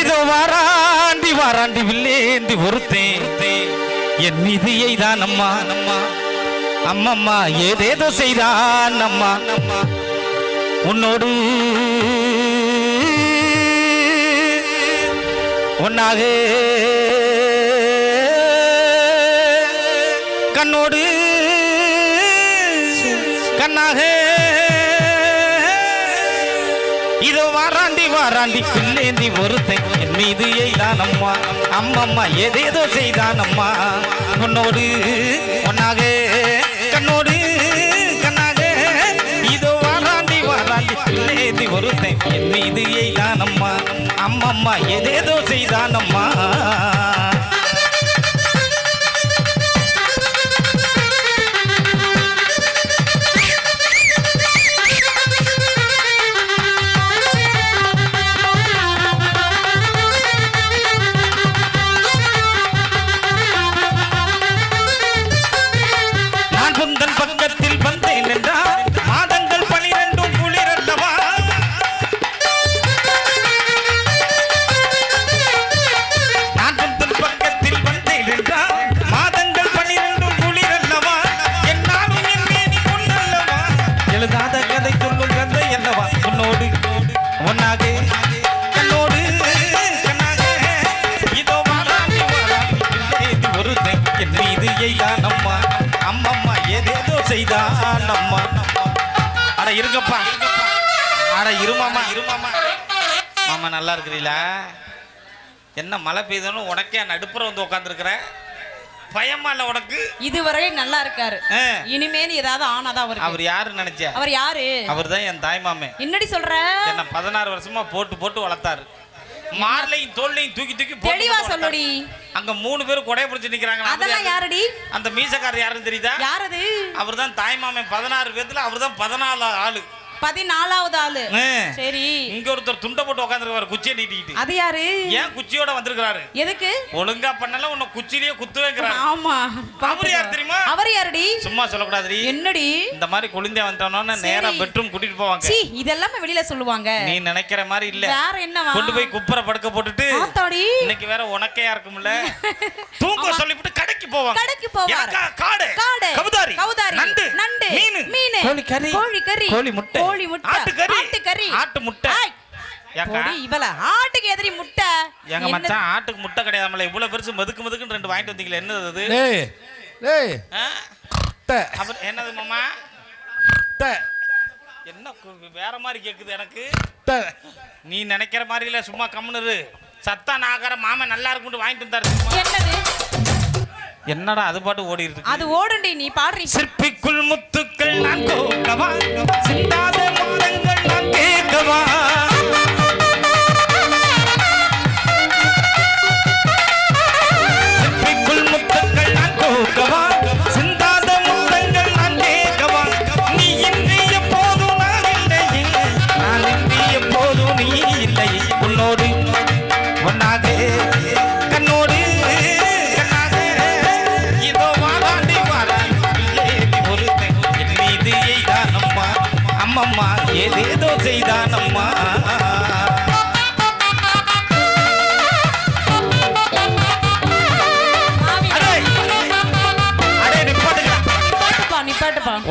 இதோ வாராண்டி வாராண்டி வில்லேந்தி ஒருத்தேன். என் மீது தான் அம்மா அம்மா அம்மம்மா ஏதேதோ செய்தான் அம்மா. உன்னோடு ஒன்னாக. கண்ணோடு கண்ணாக. இதோ வாராண்டி வாராண்டி பிள்ளேந்தி ஒருத்தன் என் மீது எய்தான் அம்மா அம்மம்மா ஏதேதோ செய்தான் அம்மா உன்னோடு ஒன்னாக கண்ணோடு கண்ணாக. இதோ வாராண்டி வாராண்டி பிள்ளேந்தி ஒருத்தன் என் மீது எய்தான் அம்மா அம்மம்மா ஏதேதோ செய்தான் அம்மா அம்மா அட இருங்கப்பா. அட இருமாமா. இருமாமா மாமா நல்லா இருக்கிறீங்களா என்ன மழை பெய்யுதுன்னு உனக்கே நடுப்புற வந்து உட்காந்துருக்குற பயமா இல்ல உனக்கு? இதுவரை நல்லா இருக்காரு. இனிமேல் ஏதாவது ஆனாதான் அவருக்கு. அவர் யாரு நினைச்ச? அவர் யாரு? அவர் தான் என் தாய்மாமே என்னடி சொல்ற? என்ன பதினாறு வருஷமா போட்டு போட்டு வளர்த்தாரு. மார்லையும் தோல்லையும் தூக்கி தூக்கி தெளிவா சொல்லுடி. அங்க மூணு பேரும் கொடைய பிடிச்சு நிக்கிறாங்க அதெல்லாம் யாருடி? அந்த மீசக்காரர் யாருன்னு தெரியுதா? யாரது அவர் தான் தாய்மாமன் பதினாறு பேத்துல அவர் தான் பதினாலு ஆளு. பதினாலாவது ஆளு. சரி. இங்க ஒருத்தர் துண்டை போட்டு உட்காந்துருக்காரு குச்சியை நீட்டிக்கிட்டு. அது யாரு? ஏன் குச்சியோட வந்திருக்காரு எதுக்கு? ஒழுங்கா பண்ணல உன்னை குச்சிலேயே குத்துவேங்கிறாரு. ஆமா. அவர் யார் தெரியுமா? அவர் யாருடி? சும்மா சொல்லக்கூடாதுடி. என்னடி? இந்த மாதிரி குளிந்தே வந்துட்டோம்னா நேரா சரி. பெட்ரூம் கூட்டிட்டு போவாங்க. சீ இதெல்லாம் வெளியில சொல்லுவாங்க. நீ நினைக்கிற மாதிரி இல்ல. வேற என்னவா? கொண்டு போய் குப்பரை படுக்க போட்டுட்டு இன்னைக்கு வேற உனக்கையா இருக்கும்ல. தூங்க சொல்லிவிட்டு கடைக்கு போவாங்க. கடைக்கு. எனக்கா காடு. காடு. கபுதாரி கவுதாரி. நண்டு. நண்டு. மீன் கோழி கறி. கோழி கறி. கோழி முட்டை. கோழி முட்டை. ஆட்டுக்கறி ஆட்டுக்கறி ஆட்டு முட்டை. ஆய். ஏக்கா. போடி, இவள ஆட்டுக்கு எதிரி முட்டை. எங்க என்ன- மச்சான் ஆட்டுக்கு முட்டை கிடையாதுல இவ்வளவு பெருசு மதுக்கு மதுக்குன்னு ரெண்டு வாங்கிட்டு வந்தீங்களே என்னது அது? டேய் டேய். ஆ? ட அப்புறம் என்னது மாமா? என்ன வேற மாதிரி கேக்குது எனக்கு. நீ நினைக்கிற மாதிரி இல்ல சும்மா கம்முனு. சத்தா நாகர மாமன் நல்லா இருக்கும்னு வாங்கிட்டு வந்தாரு சும்மா. என்னது? என்னடா அது பாட்டு ஓடி இருக்கு? அது ஓடுண்டி நீ பாடுறீ. சிற்பிக்குள் முத்துக்கள் చేద్దామమ్మా ఏదేదో చేద్దానమ్మా